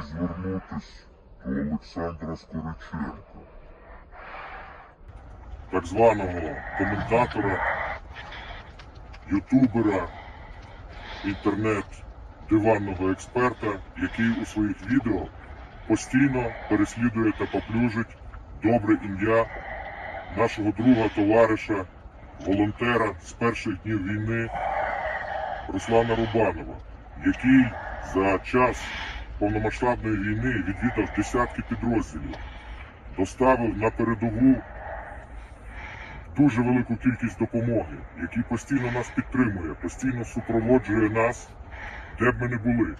хочу звернутись до Олександра Скориченка, так званого коментатора, ютубера, інтернет-диванного експерта, який у своїх відео постійно переслідує та поплюжить добре ім'я нашого друга, товариша, волонтера з перших днів війни Руслана Рубанова, який за час повномасштабної війни відвідав десятки підрозділів, доставив на передову дуже велику кількість допомоги, який постійно нас підтримує, постійно супроводжує нас, де б ми не були,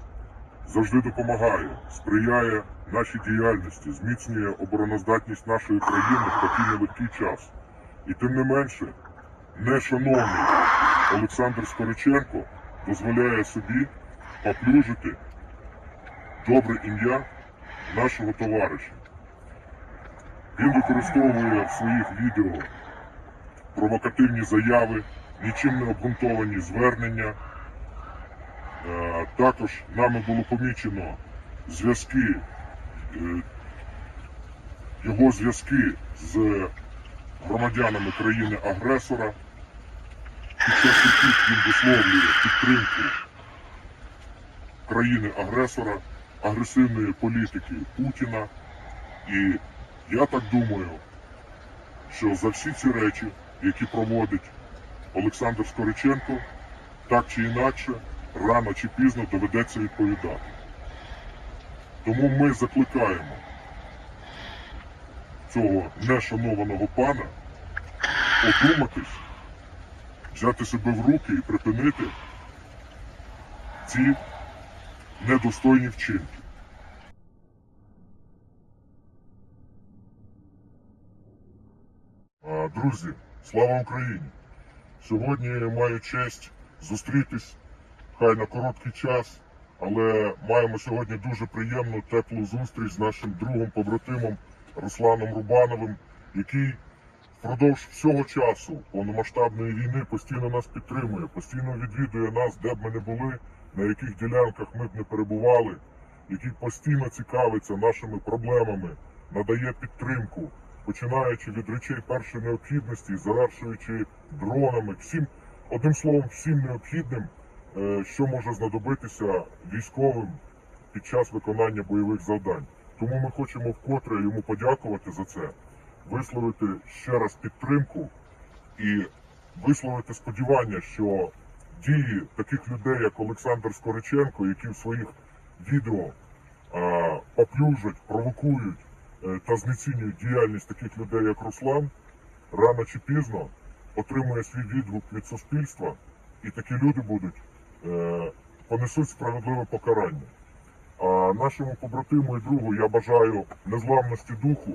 завжди допомагає, сприяє нашій діяльності, зміцнює обороноздатність нашої країни в такий нелегкий час. І тим не менше, нешановний Олександр Скориченко дозволяє собі поплюжити добре ім'я нашого товариша. Він використовує в своїх відео провокативні заяви, нічим не обґрунтовані звернення. Е, Також нами було помічено зв'язки, е, його зв'язки з громадянами країни-агресора, під час яких він висловлює підтримку країни-агресора, агресивної політики Путіна. І я так думаю, що за всі ці речі, які проводить Олександр Скориченко, так чи інакше, рано чи пізно доведеться відповідати. Тому ми закликаємо цього нешанованого пана одуматись, взяти себе в руки і припинити ці недостойні вчинки. Друзі, слава Україні! Сьогодні я маю честь зустрітись, хай на короткий час, але маємо сьогодні дуже приємну теплу зустріч з нашим другом побратимом Русланом Рубановим, який впродовж всього часу повномасштабної війни постійно нас підтримує, постійно відвідує нас, де б ми не були, на яких ділянках ми б не перебували, який постійно цікавиться нашими проблемами, надає підтримку, починаючи від речей першої необхідності, завершуючи дронами, всім, одним словом, всім необхідним, е, що може знадобитися військовим під час виконання бойових завдань. Тому ми хочемо вкотре йому подякувати за це, висловити ще раз підтримку і висловити сподівання, що дії таких людей, як Олександр Скориченко, які в своїх відео поплюжать, провокують е, та знецінюють діяльність таких людей, як Руслан, рано чи пізно отримує свій відгук від суспільства, і такі люди будуть е, понесуть справедливе покарання. А нашому побратиму і другу я бажаю незламності духу,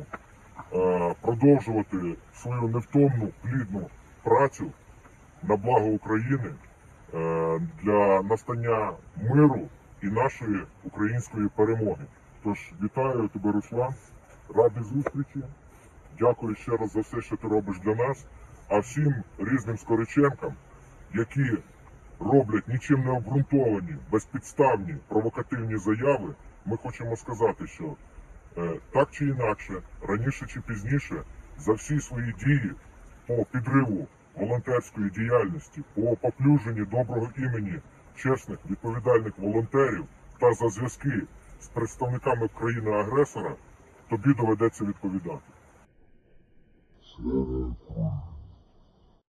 е, продовжувати свою невтомну плідну працю на благо України е, для настання миру і нашої української перемоги. Тож вітаю тебе, Руслан, радий зустрічі. Дякую ще раз за все, що ти робиш для нас. А всім різним скориченкам, які роблять нічим не обґрунтовані, безпідставні провокативні заяви, ми хочемо сказати, що е, так чи інакше, раніше чи пізніше, за всі свої дії по підриву волонтерської діяльності, по поплюженні доброго імені чесних відповідальних волонтерів та за зв'язки з представниками країни-агресора, тобі доведеться відповідати.